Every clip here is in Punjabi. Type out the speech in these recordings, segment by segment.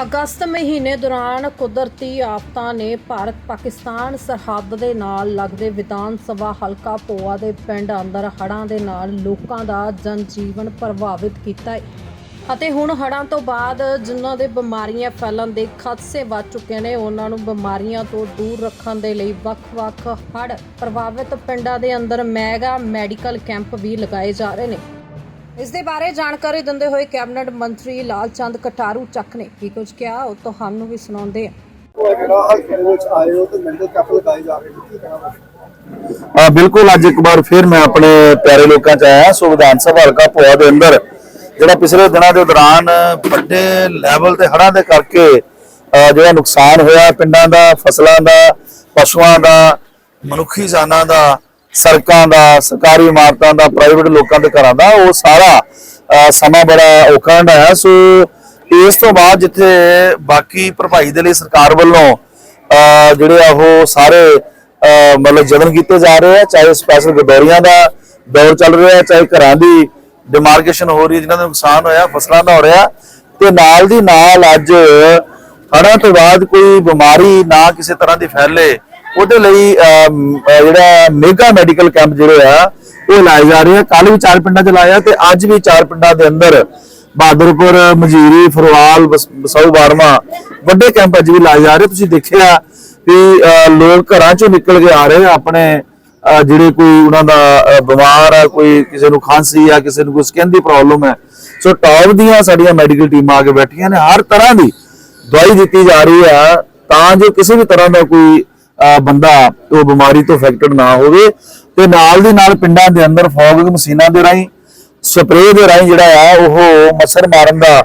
ਅਗਸਤ ਮਹੀਨੇ ਦੌਰਾਨ ਕੁਦਰਤੀ ਆਫਤਾਂ ਨੇ ਭਾਰਤ ਪਾਕਿਸਤਾਨ ਸਰਹੱਦ ਦੇ ਨਾਲ ਲੱਗਦੇ ਵਿਧਾਨ ਸਭਾ ਹਲਕਾ ਪੋਆ ਦੇ ਪਿੰਡ ਅੰਦਰ ਹੜ੍ਹਾਂ ਦੇ ਨਾਲ ਲੋਕਾਂ ਦਾ ਜਨਜੀਵਨ ਪ੍ਰਭਾਵਿਤ ਕੀਤਾ ਹੈ। ਅਤੇ ਹੁਣ ਹੜ੍ਹਾਂ ਤੋਂ ਬਾਅਦ ਜਿਨ੍ਹਾਂ ਦੇ ਬਿਮਾਰੀਆਂ ਫੈਲਣ ਦੇ ਖਦਸ਼ੇ ਵੱਧ ਚੁੱਕੇ ਨੇ, ਉਹਨਾਂ ਨੂੰ ਬਿਮਾਰੀਆਂ ਤੋਂ ਦੂਰ ਰੱਖਣ ਦੇ ਲਈ ਵੱਖ-ਵੱਖ ਹੜ੍ਹ ਪ੍ਰਭਾਵਿਤ ਪਿੰਡਾਂ ਦੇ ਅੰਦਰ ਮੈਗਾ ਮੈਡੀਕਲ ਕੈਂਪ ਵੀ ਲਗਾਏ ਜਾ ਰਹੇ ਨੇ। ਇਸ ਦੇ ਬਾਰੇ ਜਾਣਕਾਰੀ ਦਿੰਦੇ ਹੋਏ ਕੈਬਨਿਟ ਮੰਤਰੀ ਲਾਲਚੰਦ ਕਟਾਰੂ ਚੱਕ ਨੇ ਕੀ ਕੁਝ ਕਿਹਾ ਉਹ ਤੁਹਾਨੂੰ ਵੀ ਸੁਣਾਉਂਦੇ ਬਸ ਆ ਬਿਲਕੁਲ ਅੱਜ ਇੱਕ ਵਾਰ ਫਿਰ ਮੈਂ ਆਪਣੇ ਪਿਆਰੇ ਲੋਕਾਂ ਚ ਆਇਆ ਸੋ ਵਿਧਾਨ ਸਭਾ ਹਲਕਾ ਭੋਆ ਦੇ ਅੰਦਰ ਜਿਹੜਾ ਪਿਛਲੇ ਦਿਨਾਂ ਦੇ ਦੌਰਾਨ ਵੱਡੇ ਲੈਵਲ ਤੇ ਹੜ੍ਹਾਂ ਦੇ ਕਰਕੇ ਜਿਹੜਾ ਨੁਕਸਾਨ ਹੋਇਆ ਪਿੰਡਾਂ ਦਾ ਫਸਲਾਂ ਦਾ ਪਸ਼ੂਆਂ ਦਾ ਮਨੁੱਖੀ ਜਾਨਾਂ ਦਾ ਸੜਕਾਂ ਦਾ, ਸਰਕਾਰੀ ਇਮਾਰਤਾਂ ਦਾ ਪ੍ਰਾਈਵੇਟ ਲੋਕਾਂ ਦੇ ਘਰਾਂ ਦਾ, ਉਹ ਸਾਰਾ ਸਮਾਂ ਬੜਾ ਔਖਾ ਹੰਡਾਇਆ ਸੋ, ਇਸ ਤੋਂ ਬਾਅਦ ਜਿੱਥੇ ਬਾਕੀ ਭਰਪਾਈ ਦੇ ਲਈ ਸਰਕਾਰ ਵੱਲੋਂ ਜਿਹੜੇ ਆ ਉਹ ਸਾਰੇ ਮਤਲਬ ਜਤਨ ਕੀਤੇ ਜਾ ਰਹੇ ਆ, ਚਾਹੇ ਸਪੈਸ਼ਲ ਗਡੋਰੀਆਂ ਦਾ ਦੌਰ ਚੱਲ ਰਿਹਾ ਚਾਹੇ ਘਰਾਂ ਦੀ ਡਿਮਾਰਕੇਸ਼ਨ ਹੋ ਰਹੀ ਹੈ, ਜਿਨ੍ਹਾਂ ਦਾ ਨੁਕਸਾਨ ਹੋਇਆ, ਫਸਲਾਂ ਦਾ ਹੋ ਰਿਹਾ ਤੇ ਨਾਲ ਦੀ ਨਾਲ ਅੱਜ ਹੜ੍ਹਾਂ ਤੋਂ ਬਾਅਦ ਕੋਈ ਬਿਮਾਰੀ ਨਾ ਕਿਸੇ ਤਰ੍ਹਾਂ ਦੀ ਫੈਲੇ ਉਹਦੇ ਲਈ ਜਿਹੜਾ ਮੇਗਾ ਮੈਡੀਕਲ ਕੈਂਪ ਜਿਹੜੇ ਆ ਉਹ ਲਾਏ ਜਾ ਰਹੇ ਆ। ਕੱਲ ਵੀ ਚਾਰ ਪਿੰਡਾਂ ਚ ਲਾਇਆ ਤੇ ਅੱਜ ਵੀ ਚਾਰ ਪਿੰਡਾਂ ਦੇ ਅੰਦਰ ਬਹਾਦਰਪੁਰ, ਮਜੀਰੀ ਫਰਵਾਲ ਬਸ- ਬਾਰਮਾ ਵੱਡੇ ਕੈਂਪ ਅੱਜ ਵੀ ਲਾਏ ਜਾ ਰਹੇ। ਤੁਸੀਂ ਦੇਖਿਆ ਵੀ ਲੋਕ ਘਰਾਂ ਚੋਂ ਨਿਕਲ ਕੇ ਆ ਰਹੇ ਆ ਆਪਣੇ ਜਿਹੜੇ ਕੋਈ ਉਹਨਾਂ ਦਾ ਬਿਮਾਰ ਆ, ਕੋਈ ਕਿਸੇ ਨੂੰ ਖਾਂਸੀ ਆ, ਕਿਸੇ ਨੂੰ ਕੋਈ ਸਕਿਨ ਦੀ ਪ੍ਰੋਬਲਮ ਹੈ ਸੋ ਟੌਪ ਦੀਆਂ ਸਾਡੀਆਂ ਮੈਡੀਕਲ ਟੀਮਾਂ ਆ ਕੇ ਬੈਠੀਆਂ ਨੇ। ਹਰ ਤਰ੍ਹਾਂ ਦੀ ਦਵਾਈ ਦਿੱਤੀ ਜਾ ਰਹੀ ਆ। ਤਾਂ ਜੋ ਕਿਸੇ ਵੀ ਤਰ੍ਹਾਂ ਦਾ ਕੋਈ ਬੰਦਾ ਉਹ ਬਿਮਾਰੀ ਤੋਂ ਅਫੈਕਟਡ ਨਾ ਹੋਵੇ ਤੇ ਨਾਲ ਦੀ ਨਾਲ ਪਿੰਡਾਂ ਦੇ ਅੰਦਰ ਫੌਗਿੰਗ ਮਸ਼ੀਨਾਂ ਦੇ ਰਾਹੀਂ ਸਪਰੇਅ ਦੇ ਰਾਹੀਂ ਜਿਹੜਾ ਆ ਉਹ ਮੱਛਰ ਮਾਰਨ ਦਾ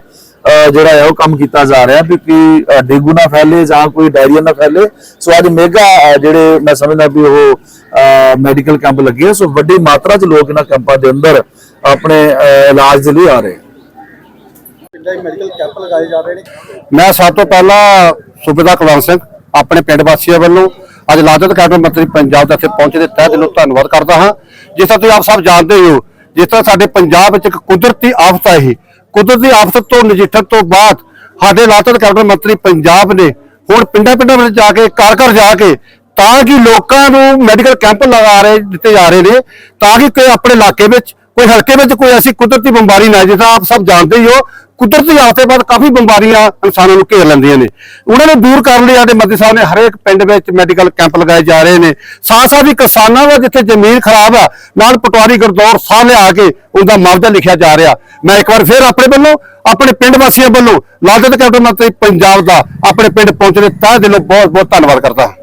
ਜਿਹੜਾ ਹੈ ਉਹ ਕੰਮ ਕੀਤਾ ਜਾ ਰਿਹਾ ਵੀ ਕਿ ਡੇਂਗੂ ਨਾ ਫੈਲੇ ਜਾਂ ਕੋਈ ਡਾਇਰੀਆ ਨਾ ਫੈਲੇ। ਸੋ ਅੱਜ ਮੇਗਾ ਜਿਹੜੇ ਮੈਂ ਸਮਝਦਾ ਵੀ ਉਹ ਮੈਡੀਕਲ ਕੈਂਪ ਲੱਗੇ। ਸੋ ਵੱਡੀ ਮਾਤਰਾ 'ਚ ਲੋਕ ਇਹਨਾਂ ਕੈਂਪਾਂ ਦੇ ਅੰਦਰ ਆਪਣੇ ਇਲਾਜ ਦੇ ਲਈ ਆ ਰਹੇ। ਪਿੰਡਾਂ 'ਚ ਮੈਡੀਕਲ ਕੈਂਪ ਲਗਾਏ ਜਾ ਰਹੇ ਨੇ। ਮੈਂ ਸਭ ਤੋਂ ਪਹਿਲਾਂ ਸੂਬੇਦਾਰ ਕੁਲਵੰਤ ਸਿੰਘ ਆਪਣੇ ਪਿੰਡ ਵਾਸੀਆਂ ਵੱਲੋਂ ਅੱਜ ਲਾਜਤ ਕੈਬਨਿਟ ਮੰਤਰੀ ਪੰਜਾਬ ਦੇ ਇੱਥੇ ਪਹੁੰਚੇ ਦੇ ਤਹਿ ਦਿਲੋਂ ਧੰਨਵਾਦ ਕਰਦਾ ਹਾਂ। ਜਿਸ ਤਰ੍ਹਾਂ ਤੁਸੀਂ ਆਪ ਸਭ ਜਾਣਦੇ ਹੋ, ਜਿਸ ਤਰ੍ਹਾਂ ਸਾਡੇ ਪੰਜਾਬ ਵਿੱਚ ਇੱਕ ਕੁਦਰਤੀ ਆਫਤ ਆਈ। ਕੁਦਰਤੀ ਆਫਤ ਤੋਂ ਨਜਿੱਠਣ ਤੋਂ ਬਾਅਦ ਸਾਡੇ ਲਾਜਤ ਕੈਬਨਿਟ ਮੰਤਰੀ ਪੰਜਾਬ ਨੇ ਹੁਣ ਪਿੰਡਾਂ ਪਿੰਡਾਂ ਵਿੱਚ ਜਾ ਕੇ ਘਰ ਘਰ ਜਾ ਕੇ ਤਾਂ ਕਿ ਲੋਕਾਂ ਨੂੰ ਮੈਡੀਕਲ ਕੈਂਪ ਲਗਾ ਰਹੇ, ਦਿੱਤੇ ਜਾ ਰਹੇ ਨੇ, ਤਾਂ ਕਿ ਕੋਈ ਆਪਣੇ ਇਲਾਕੇ ਵਿੱਚ ਕੋਈ ਹਲਕੇ ਵਿੱਚ ਕੋਈ ਐਸੀ ਕੁਦਰਤੀ ਬਿਮਾਰੀ ਨਾ ਆਏ, ਜਿਸ ਆਪ ਸਭ ਜਾਣਦੇ ਹੀ ਹੋ ਕੁਦਰਤੀ ਆਫਤੇ ਬਾਅਦ ਕਾਫੀ ਬਿਮਾਰੀਆਂ ਇਨਸਾਨਾਂ ਨੂੰ ਘੇਰ ਲੈਂਦੀਆਂ ਨੇ। ਉਹਨਾਂ ਨੂੰ ਦੂਰ ਕਰਨ ਲਈ ਸਾਡੇ ਮੰਤਰੀ ਸਾਹਿਬ ਨੇ ਹਰੇਕ ਪਿੰਡ ਵਿੱਚ ਮੈਡੀਕਲ ਕੈਂਪ ਲਗਾਏ ਜਾ ਰਹੇ ਨੇ। ਸਾਥ ਸਾਥ ਹੀ ਕਿਸਾਨਾਂ ਦਾ ਜਿੱਥੇ ਜ਼ਮੀਨ ਖਰਾਬ ਆ ਨਾਲ ਪਟਵਾਰੀ ਗੁਰਦੌਰ ਸਾਹ ਲਿਆ ਕੇ ਉਹਦਾ ਮੁਆਵਜ਼ਾ ਲਿਖਿਆ ਜਾ ਰਿਹਾ। ਮੈਂ ਇੱਕ ਵਾਰ ਫਿਰ ਆਪਣੇ ਵੱਲੋਂ ਆਪਣੇ ਪਿੰਡ ਵਾਸੀਆਂ ਵੱਲੋਂ ਲਾਜਤ ਕੈਬਨਿਟ ਮੰਤਰੀ ਪੰਜਾਬ ਦਾ ਆਪਣੇ ਪਿੰਡ ਪਹੁੰਚਣੇ ਤਹਿ ਦਿਲੋਂ ਬਹੁਤ ਬਹੁਤ ਧੰਨਵਾਦ ਕਰਦਾ ਹਾਂ।